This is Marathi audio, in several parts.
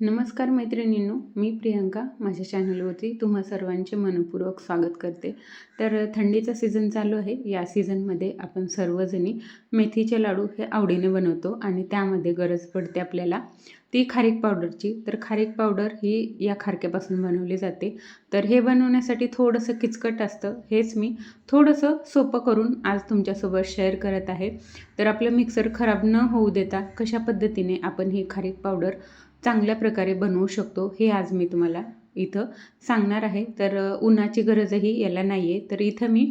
नमस्कार मैत्रिणींनो मी प्रियंका. माझ्या चॅनलवरती तुम्हा सर्वांचे मनपूर्वक स्वागत करते. तर थंडीचा सीझन चालू आहे. या सीझनमध्ये आपण सर्वजणी मेथीचे लाडू हे आवडीने बनवतो आणि त्यामध्ये गरज पडते आपल्याला ती खारीक पावडरची. तर खारीक पावडर ही या खारक्यापासून बनवली जाते. तर हे बनवण्यासाठी थोडंसं किचकट असतं. हेच मी थोडंसं सोपं करून आज तुमच्यासोबत शेअर करत आहे. तर आपलं मिक्सर खराब न होऊ देता कशा पद्धतीने आपण ही खारीक पावडर चांगल्या प्रकारे बनवू शकतो हे आज मी तुम्हाला इथं सांगणार आहे. तर उन्हाची गरजही याला नाही आहे तर इथं मी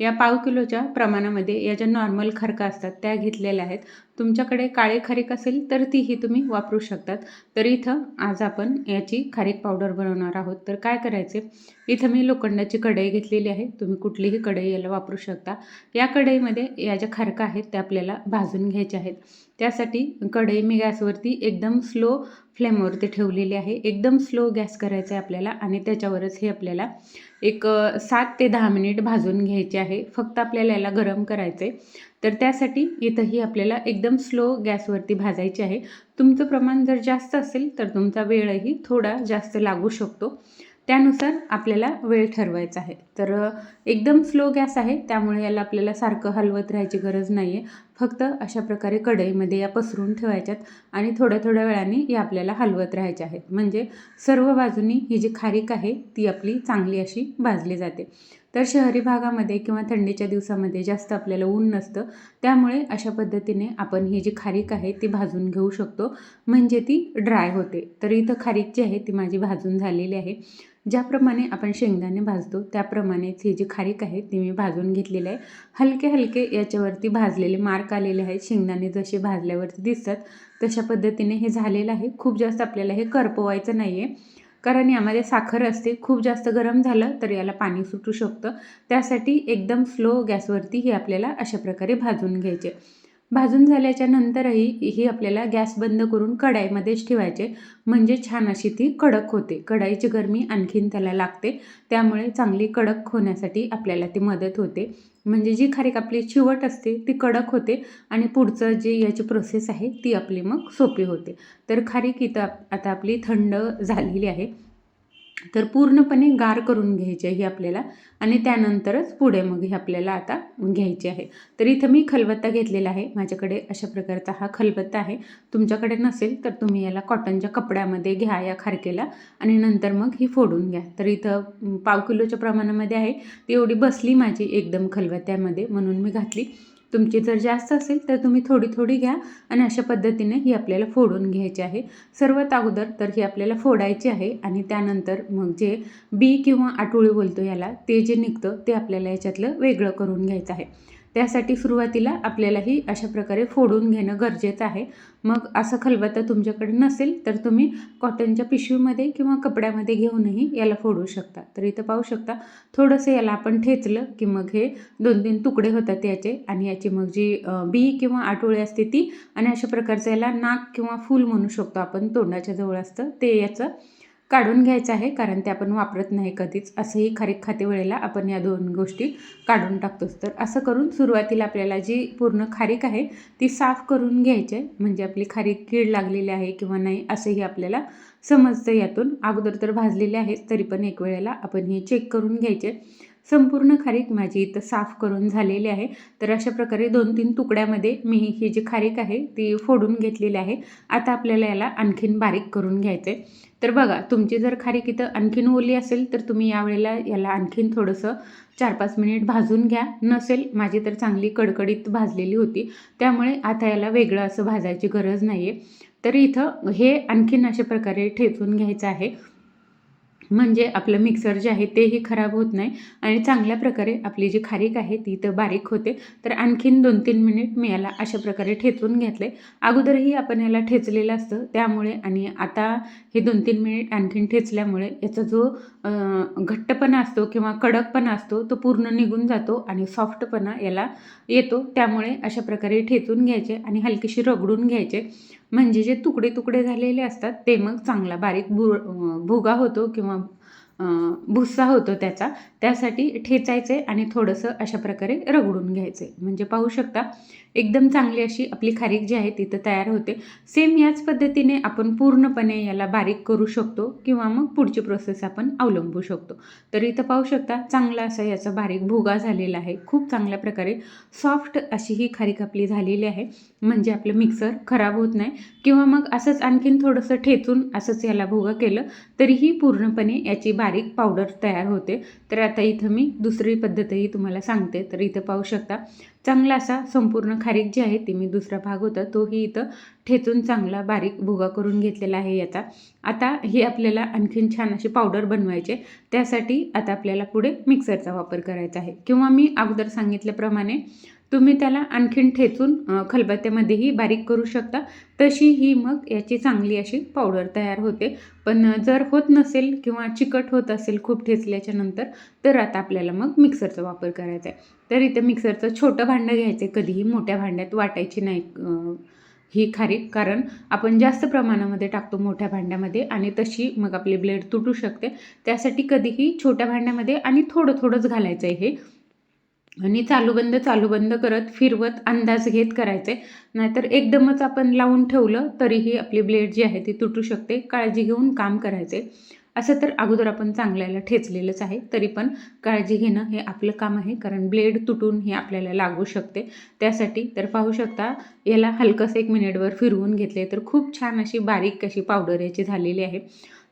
या पाव किलोच्या प्रमाणामध्ये या ज्या नॉर्मल खारका असतात त्या घेतलेल्या आहेत. तुमच्याकडे काळे खारीक असेल तर तीही तुम्ही वापरू शकतात. तर इथं आज आपण याची खारीक पावडर बनवणार आहोत. तर काय करायचे? इथं मी लोखंडाची कढई घेतलेली आहे. तुम्ही कुठलीही कढई याला वापरू शकता. या कढईमध्ये या ज्या खारका आहेत त्या आपल्याला भाजून घ्यायच्या आहेत. त्यासाठी कढई मी गॅसवरती एकदम स्लो फ्लेमवरती ठेवलेली आहे. एकदम स्लो गॅस करायचा आहे आपल्याला आणि त्याच्यावरच हे आपल्याला एक सात ते दहा मिनिट भाजून घ्यायचे आहे. फक्त आपल्याला याला गरम करायचं आहे तर त्यासाठी इथंही आपल्याला एकदम स्लो गॅसवरती भाजायचे आहे. तुमचं प्रमाण जर जास्त असेल तर तुमचा वेळही थोडा जास्त लागू शकतो. त्यानुसार आपल्याला वेळ ठरवायचा आहे. तर एकदम स्लो गॅस आहे त्यामुळे याला आपल्याला सारखं हलवत राहायची गरज नाही आहे फक्त अशा प्रकारे कढईमध्ये या पसरून ठेवायच्यात आणि थोड्या थोड्या वेळाने या आपल्याला हलवत राहायच्या आहेत. म्हणजे सर्व बाजूनी ही जी खारीक आहे ती आपली चांगली अशी भाजली जाते. तर शहरी भागामध्ये किंवा थंडीच्या दिवसामध्ये जास्त आपल्याला ऊन नसतं. त्यामुळे अशा पद्धतीने आपण ही जी खारीक आहे ती भाजून घेऊ शकतो. म्हणजे ती ड्राय होते. तर इथं खारीक जी आहे ती माझी भाजून झालेली आहे. ज्याप्रमाणे आपण शेंगदाणे भाजतो त्याप्रमाणेच हे जे खारीक आहे ती मी भाजून घेतलेलं आहे. हलके हलके याच्यावरती भाजलेले मार्क आलेले आहेत. शेंगदाणे जसे भाजल्यावरती दिसतात तशा पद्धतीने हे झालेलं आहे. खूप जास्त आपल्याला हे करपवायचं नाही आहे कारण यामध्ये साखर असते खूप जास्त गरम झालं तर याला पाणी सुटू शकतं. त्यासाठी एकदम स्लो गॅसवरती हे आपल्याला अशा प्रकारे भाजून घ्यायचे. भाजून झाल्याच्या नंतरही ही आपल्याला गॅस बंद करून कढाईमध्येच ठेवायचे. म्हणजे छान अशी ती कडक होते. कढाईची गरमी आणखीन त्याला लागते. त्यामुळे चांगली कडक होण्यासाठी आपल्याला ती मदत होते. म्हणजे जी खारीक आपली चिवट असते ती कडक होते आणि पुढचं जे याची प्रोसेस आहे ती आपली मग सोपी होते. तर खारीक इथं आता आपली थंड झालेली आहे. तर पूर्णपणे गार करून घ्यायचे ही आपल्याला आणि त्यानंतरच पुढे मग हे आपल्याला आता घ्यायची आहे. तर इथं मी खलबत्ता घेतलेला आहे. माझ्याकडे अशा प्रकारचा हा खलबत्ता आहे. तुमच्याकडे नसेल तर तुम्ही याला कॉटनच्या कपड्यामध्ये घ्या या खारकेला आणि नंतर मग ही फोडून घ्या. तर इथं पाव किलोच्या प्रमाणामध्ये आहे. ती एवढी बसली माझी एकदम खलबत्त्यामध्ये म्हणून मी घातली. तुमची जर जास्त असेल तर तुम्ही थोडी थोडी घ्या आणि अशा पद्धतीने ही आपल्याला फोडून घ्यायची आहे. सर्वात अगोदर तर ही आपल्याला फोडायची आहे आणि त्यानंतर मग जे बी किंवा आटोळी बोलतो याला ते जे निघतं ते आपल्याला याच्यातलं वेगळं करून घ्यायचं आहे. त्यासाठी सुरुवातीला आपल्यालाही अशा प्रकारे फोडून घेणं गरजेचं आहे. मग असं खलबत्ता तुमच्याकडे नसेल तर तुम्ही कॉटनच्या पिशवीमध्ये किंवा कपड्यामध्ये घेऊनही याला फोडू शकता. तर इथं पाहू शकता थोडंसं याला आपण ठेचलं की मग हे दोन तीन तुकडे होतात याचे आणि याची मग जी बी किंवा आटोळी असते ती आणि अशा प्रकारचं याला नाक किंवा फूल म्हणू शकतो आपण तोंडाच्या जवळ असतं ते याचं काढून घ्यायचं आहे कारण ते आपण वापरत नाही कधीच. असंही खारीक खाते वेळेला आपण या दोन गोष्टी काढून टाकतोच. तर असं करून सुरुवातीला आपल्याला जी पूर्ण खारीक आहे ती साफ करून घ्यायची. आहे म्हणजे आपली खारीक कीड लागलेली आहे किंवा नाही असंही आपल्याला समजतं यातून. अगोदर तर भाजलेले आहेत तरी पण एक वेळेला आपण हे चेक करून घ्यायचे. संपूर्ण खारीक माझी इथं साफ करून झालेली आहे. तर अशा प्रकारे दोन तीन तुकड्यामध्ये मी ही जी खारीक आहे ती फोडून घेतलेली आहे. आता आपल्याला याला आणखीन बारीक करून घ्यायचं आहे तर बघा तुमची जर खारीक इथं आणखीन ओली असेल तर तुम्ही यावेळेला याला आणखीन थोडंसं चार पाच मिनिट भाजून घ्या. नसेल माझी तर चांगली कडकडीत भाजलेली होती. त्यामुळे आता याला वेगळं असं भाजायची गरज नाही आहे तर इथं हे आणखीन अशा प्रकारे ठेचून घ्यायचं आहे. म्हणजे आपलं मिक्सर जे आहे तेही खराब होत नाही. आणि चांगल्या प्रकारे आपली जी खारीक आहे ती तर बारीक होते. तर आणखीन दोन तीन मिनिट मी याला अशा प्रकारे ठेचून घेतले. अगोदरही आपण याला ठेचलेलं असतं. त्यामुळे आणि आता हे दोन तीन मिनिट आणखीन ठेचल्यामुळे याचा जो घट्टपणा असतो किंवा कडकपणा असतो तो पूर्ण निघून जातो आणि सॉफ्टपणा याला येतो. त्यामुळे अशा प्रकारे ठेचून घ्यायचे आणि हलकीशी रगडून घ्यायचे. म्हणजे जे तुकडे तुकडे झालेले असतात ते मग चांगला बारीक भु भुगा होतो किंवा भुस्सा होतो त्याचा त्यासाठी ठेचायचे आणि थोडंसं अशा प्रकारे रगडून घ्यायचे. म्हणजे पाहू शकता एकदम चांगली अशी आपली खारीक जी आहे तिथं तयार होते. सेम याच पद्धतीने आपण पूर्णपणे याला बारीक करू शकतो किंवा मग पुढची प्रोसेस आपण अवलंबू शकतो. तर इथं पाहू शकता चांगला असा याचा बारीक भुगा झालेला आहे. खूप चांगल्या प्रकारे सॉफ्ट अशी ही खारीक आपली झालेली आहे. म्हणजे आपलं मिक्सर खराब होत नाही. किंवा मग असंच आणखीन थोडंसं ठेचून असंच याला भोगा केलं तरीही पूर्णपणे याची बारीक पावडर तयार होते. तर आता इथं मी दुसरी पद्धतही तुम्हाला सांगते. तर इथं पाहू शकता चांगला असा संपूर्ण खारीक जी आहे ती मी दुसरा भाग होता तोही इथं ठेचून चांगला बारीक भुगा करून घेतलेला आहे याचा. आता हे आपल्याला आणखीन छान अशी पावडर बनवायचे त्यासाठी आता आपल्याला पुढे मिक्सरचा वापर करायचा आहे. किंवा मी अगोदर सांगितल्याप्रमाणे तुम्ही त्याला आणखीन ठेचून खलबत्त्यामध्येही बारीक करू शकता. तशी ही मग याची चांगली अशी पावडर तयार होते. पण जर होत नसेल किंवा चिकट होत असेल खूप ठेचल्याच्या नंतर तर आता आपल्याला मग मिक्सरचा वापर करायचा आहे. तर इथं मिक्सरचं छोटं भांडं घ्यायचं आहे कधीही मोठ्या भांड्यात वाटायची नाही ही खारीक कारण आपण जास्त प्रमाणामध्ये टाकतो मोठ्या भांड्यामध्ये आणि तशी मग आपली ब्लेड तुटू शकते. त्यासाठी कधीही छोट्या भांड्यामध्ये आणि थोडं थोडंच घालायचं आहे हे. आणि चालू बंद चालू बंद करत फिरवत अंदाज घेत करायचे. नाहीतर एकदमच आपण लावून ठेवलं तरीही आपली ब्लेड जी आहे ती तुटू शकते. काळजी घेऊन काम करायचे. असं तर अगोदर आपण चांगल्याला ठेचलेलंच आहे. तरी पण काळजी घेणं हे आपलं काम आहे. कारण ब्लेड तुटून हे आपल्याला लागू शकते. त्यासाठी तर पाहू शकता याला हलकंसं एक मिनिटवर फिरवून घेतले तर खूप छान अशी बारीक अशी पावडर याची झालेली आहे.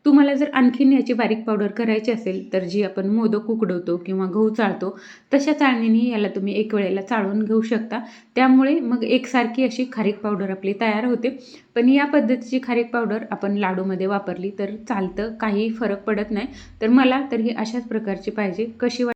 तुम्हाला जर आणखीन याची बारीक पावडर करायची असेल तर जी आपण मोदक उकडवतो किंवा गहू चाळतो तशा चाळणीने याला तुम्ही एक वेळेला चाळून घेऊ शकता. त्यामुळे मग एकसारखी अशी खारीक पावडर आपली तयार होते. पण या पद्धतीची खारीक पावडर आपण लाडूमध्ये वापरली तर चालतं काही फरक पडत नाही. तर मला तर ही अशाच प्रकारची पाहिजे. कशी